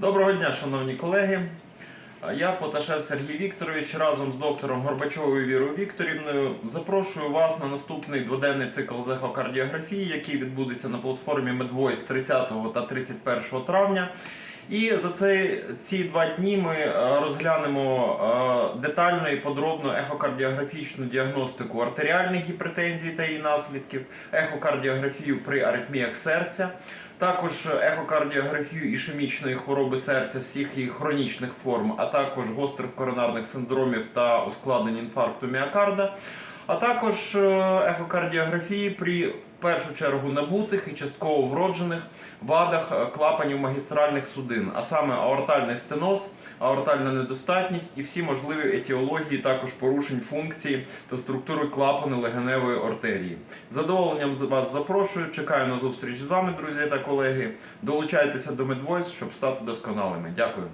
Доброго дня, шановні колеги. Я Поташев Сергій Вікторович разом з доктором Горбачовою Вірою Вікторівною запрошую вас на наступний дводенний цикл захокардіографії, який відбудеться на платформі Medvoice 30 та 31 травня. І за цей, ці два дні ми е, розглянемо е, детально і подробно ехокардіографічну діагностику артеріальних гіпертензій та її наслідків, ехокардіографію при аритміях серця, також ехокардіографію ішемічної хвороби серця, всіх її хронічних форм, а також гострих коронарних синдромів та ускладнень інфаркту міокарда, а також е, ехокардіографії при в першу чергу набутих і частково вроджених вадах е, клапанів магістральних судин, а саме аортальний стеноз, аортальна недостатність і всі можливі етіології, також порушень функції та структури клапану легеневої артерії. Задоволенням вас запрошую. Чекаю на зустріч з вами, друзі та колеги. Долучайтеся до Медвойс, щоб стати досконалими. Дякую.